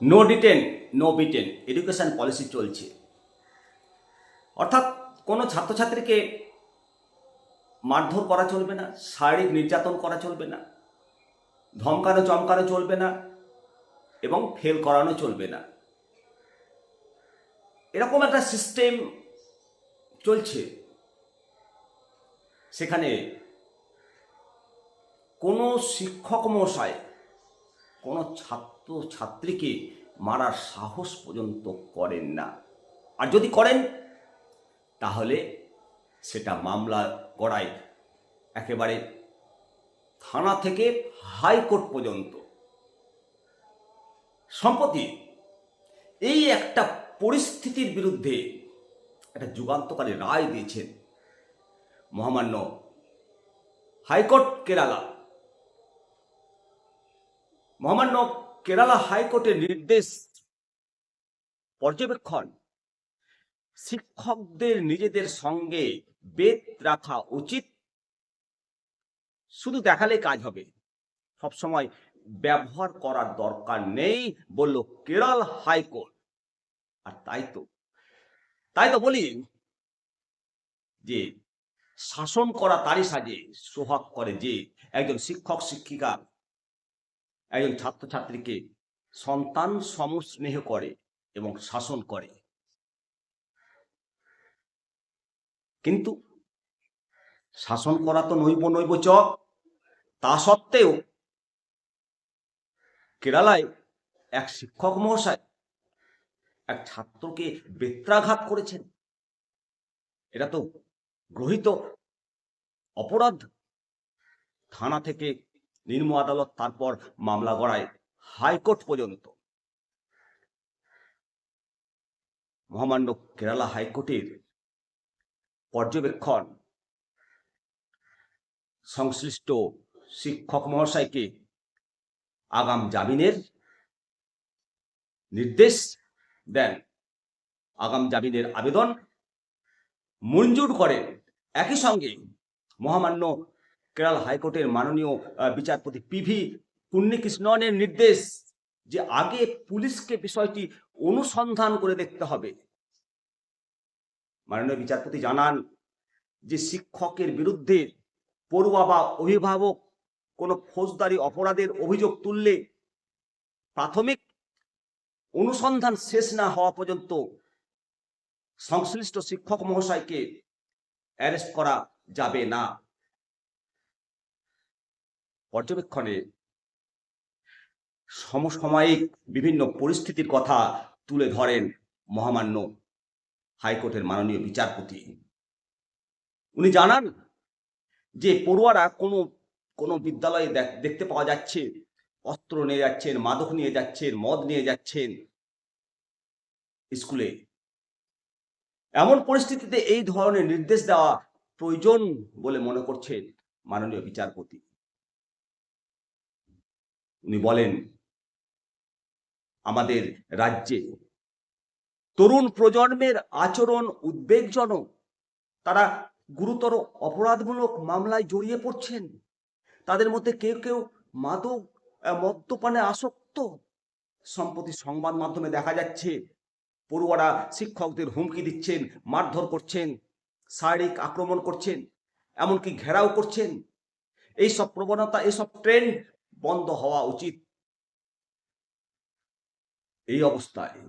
No detain no beaten education policy চলছে। অর্থাৎ কোনো ছাত্রছাত্রীকে মারধর করা চলবে না, শারীরিক নির্যাতন করা চলবে না, ধমকানো চমকানো চলবে না এবং ফেল করানো চলবে না। এরকম একটা সিস্টেম চলছে। সেখানে কোনো শিক্ষক মশাই কোনো ছাত্র ছাত্রীকে মারার সাহস পর্যন্ত করেন না। আর যদি করেন, তাহলে সেটা মামলা করায় একেবারে থানা থেকে হাইকোর্ট পর্যন্ত। সম্প্রতি এই একটা পরিস্থিতির বিরুদ্ধে একটা যুগান্তকারী রায় দিয়েছেন মহামান্য হাইকোর্ট কেরালা। মহামান্য কেরালা হাইকোর্টের নির্দেশ পর্যবেক্ষণ। শিক্ষকদের নিজেদের সঙ্গে বেদ রাখা উচিত। শুধু দেখালে কাজ হবে। সবসময় ব্যবহার করার দরকার নেই বলল কেরল হাইকোর্ট আর তাই তো তাই তো বলি যে শাসন করা তারই সাজে, সোহাগ করে যে একজন শিক্ষক, শিক্ষিকা একজন ছাত্রছাত্রীকে সন্তান সমস্নেহ করে এবং শাসন করে। কিন্তু শাসন করা তো নৈব নৈব চ তা সত্ত্বেও কেরালায় এক শিক্ষক মহাশয় এক ছাত্রকে বেত্রাঘাত করেছেন। এটা তো গ্রহিত অপরাধ। থানা থেকে নিম্ন আদালত তারপর মামলা গড়ায় হাইকোর্ট পর্যন্ত। মহামান্য কেরালা হাইকোর্টের পর্যবেক্ষণ। সংশ্লিষ্ট শিক্ষক মহাশয়কে আগাম জামিনের নির্দেশ দেন। আগাম জামিনের আবেদন মঞ্জুর করেন। একই সঙ্গে মহামান্য কেরাল হাইকোর্টের মাননীয় বিচারপতি পিভি পুণ্যকৃষ্ণনের নির্দেশ যে আগে পুলিশকে বিষয়টি অনুসন্ধান করে দেখতে হবে। মাননীয় বিচারপতি জানান যে শিক্ষকের বিরুদ্ধে পড়ুয়া বা অভিভাবক কোনো ফৌজদারি অপরাধের অভিযোগ তুললে প্রাথমিক অনুসন্ধান শেষ না হওয়া পর্যন্ত সংশ্লিষ্ট শিক্ষক মহাশয়কে অ্যারেস্ট করা যাবে না। পর্যবেক্ষণে সমসাময়িক বিভিন্ন পরিস্থিতির কথা তুলে ধরেন মহামান্য হাইকোর্টের মাননীয় বিচারপতি। উনি জানান যে পড়ুয়ারা কোনো কোনো বিদ্যালয়ে দেখতে পাওয়া যাচ্ছে, অস্ত্র নিয়ে যাচ্ছেন, মাদক নিয়ে যাচ্ছেন, মদ নিয়ে যাচ্ছেন স্কুলে। এমন পরিস্থিতিতে এই ধরনের নির্দেশ দেওয়া প্রয়োজন বলে মনে করছেন মাননীয় বিচারপতি। উনি বলেন, আমাদের রাজ্যে তরুণ প্রজন্মের আচরণ উদ্বেগজনক। তারা গুরুতর অপরাধমূলক মামলায় জড়িয়ে পড়ছেন। তাদের মধ্যে কেউ কেউ মাদক মদ্যপানে আসক্ত। সম্প্রতি সংবাদ মাধ্যমে দেখা যাচ্ছে, পড়ুয়ারা শিক্ষকদের হুমকি দিচ্ছেন, মারধর করছেন, শারীরিক আক্রমণ করছেন, এমনকি ঘেরাও করছেন। এইসব প্রবণতা, এইসব ট্রেন্ড বন্ধ হওয়া উচিত। এই অবস্থায়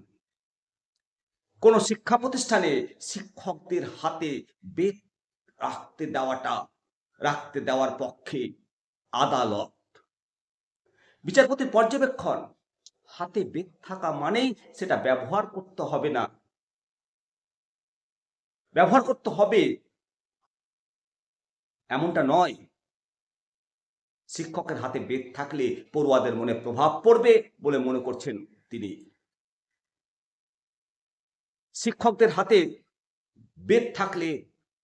কোন শিক্ষা প্রতিষ্ঠানে শিক্ষকদের হাতে বেদ রাখতে দেওয়াটা, রাখতে দেওয়ার পক্ষে আদালত। বিচারপতির পর্যবেক্ষণ, হাতে বেদ থাকা মানেই সেটা ব্যবহার করতে হবে না। ব্যবহার করতে হবে। এমনটা নয়। শিক্ষকের হাতে বেদ থাকলে পড়ুয়াদের মনে প্রভাব পড়বে বলে মনে করছেন তিনি। শিক্ষকদের হাতে বেদ থাকলে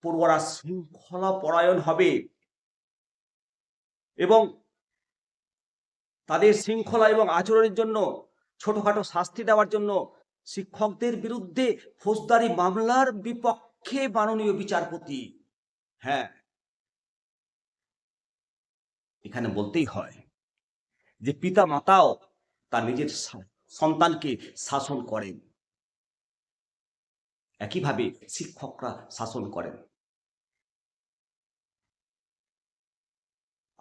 পড়ুয়ারা শৃঙ্খলা পরায়ণ হবে এবং তাদের শৃঙ্খলা এবং আচরণের জন্য, ছোটখাটো শাস্তি দেওয়ার জন্য শিক্ষকদের বিরুদ্ধে ফৌজদারি মামলার বিপক্ষে মাননীয় বিচারপতি। হ্যাঁ এখানে বলতেই হয় যে পিতা মাতাও তার নিজের সন্তানকে শাসন করেন। একইভাবে শিক্ষকরা শাসন করেন।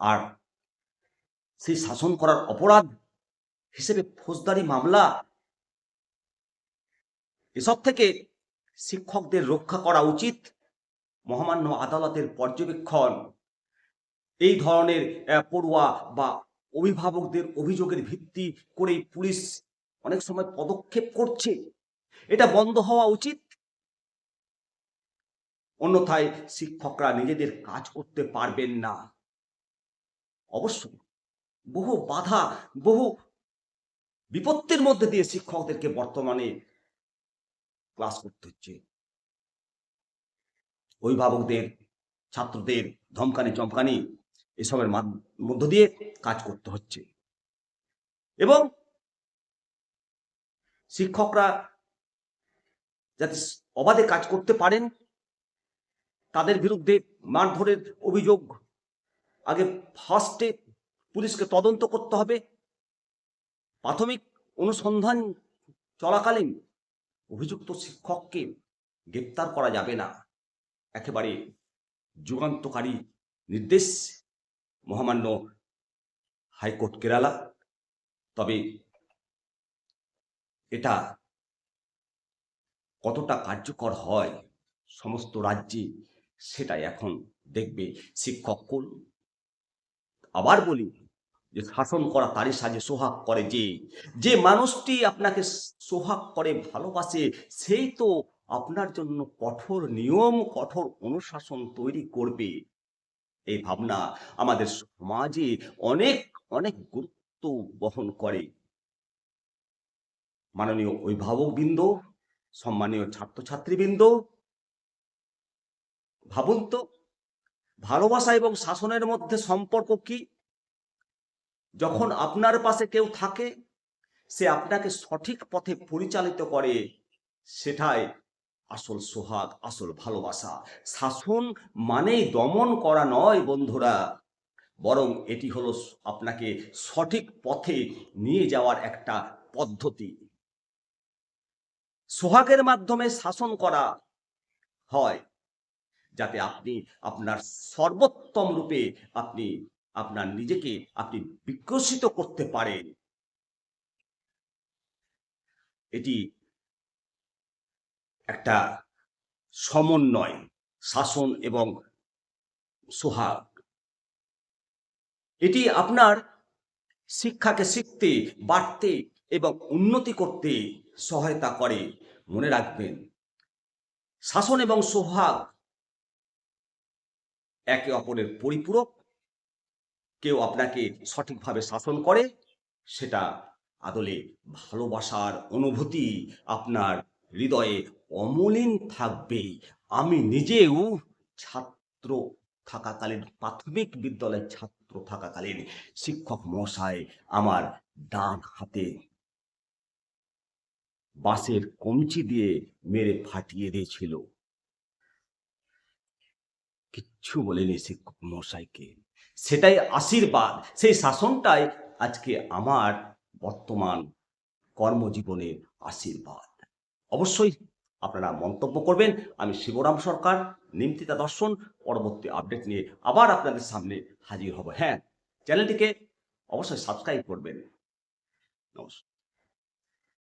আর সেই শাসন করার অপরাধ হিসেবে ফৌজদারি মামলা এসব থেকে শিক্ষকদের রক্ষা করা উচিত। মহামান্য আদালতের পর্যবেক্ষণ এই ধরনের পড়ুয়া বা অভিভাবকদের অভিযোগের ভিত্তি করে পুলিশ অনেক সময় পদক্ষেপ করছে। এটা বন্ধ হওয়া উচিত। অন্যথায় শিক্ষকরা নিজেদের কাজ করতে পারবেন না। অবশ্যই বহু বাধা, বহু বিপত্তির মধ্যে দিয়ে শিক্ষকদেরকে বর্তমানে ক্লাস করতে হচ্ছে। অভিভাবকদের, ছাত্রদের ধমকানি চমকানি এসবের মাধ- মধ্য দিয়ে কাজ করতে হচ্ছে। এবং শিক্ষকরা যাতে অবাধে কাজ করতে পারেন, তাদের বিরুদ্ধে মারধরের অভিযোগ, আগে ফার্স্টে পুলিশকে তদন্ত করতে হবে। প্রাথমিক অনুসন্ধান চলাকালীন অভিযুক্ত শিক্ষককে গ্রেপ্তার করা যাবে না। একেবারে যুগান্তকারী নির্দেশ। মহামান্য হাইকোর্ট কেরালা। তবে এটা কতটা কার্যকর হয়, সমস্ত রাজ্যে সেটাই এখন দেখবে শিক্ষক কোন আবার বলি যে শাসন করা তারই সাজে সোহাগ করে যে যে মানুষটি আপনাকে সোহাগ করে, ভালোবাসে, সেই তো আপনার জন্য কঠোর নিয়ম, কঠোর অনুশাসন তৈরি করবে। এই ভাবনা আমাদের সমাজে অনেক অনেক গুরুত্ব বহন করে। মাননীয় অভিভাবকবৃন্দ, সম্মানীয় ছাত্রছাত্রীবৃন্দ, ভাবুন তো, ভালোবাসা এবং শাসনের মধ্যে সম্পর্ক কি? যখন আপনার পাশে কেউ থাকে, সে আপনাকে সঠিক পথে পরিচালিত করে, সেটাই আসল সোহাগ, আসল ভালোবাসা। শাসন মানেই দমন করা নয়, বন্ধুরা। বরং এটি হলো আপনাকে সঠিক পথে নিয়ে যাওয়ার একটা পদ্ধতি। সোহাগের মাধ্যমে শাসন করা হয়, যাতে আপনি আপনার সর্বোত্তম রূপে আপনি আপনার নিজেকে আপনি বিকশিত করতে পারেন। এটি একটা সমন্বয়, শাসন এবং সোহাগ। এটি আপনার শিক্ষাকে শিখতে, বাড়তে এবং উন্নতি করতে সহায়তা করে, মনে রাখবেন। শাসন এবং সোহাগ একে অপরের পরিপূরক। কেউ আপনাকে সঠিকভাবে শাসন করে, সেটা আদলে ভালোবাসার অনুভূতি আপনার হৃদয়ে অমলিন থাকবে আমি নিজেও ছাত্র থাকাকালীন, প্রাথমিক বিদ্যালয়ের ছাত্র থাকাকালীন শিক্ষক মশাই আমার ডান হাতে বাঁশের কমচি দিয়ে মেরে ফাটিয়ে দিয়েছিল। কিচ্ছু বলেনি শিক্ষক মশাইকে সেটাই আশীর্বাদ, সেই শাসনটাই আজকে আমার বর্তমান কর্মজীবনের আশীর্বাদ। অবশ্যই আপনারা মন্তব্য করবেন। আমি শিবরাম সরকার, নিমতিতা দর্শন, পরবর্তী আপডেট নিয়ে আবার আপনাদের সামনে হাজির হব। হ্যাঁ চ্যানেলটিকে অবশ্যই সাবস্ক্রাইব করবেন। নমস্কার।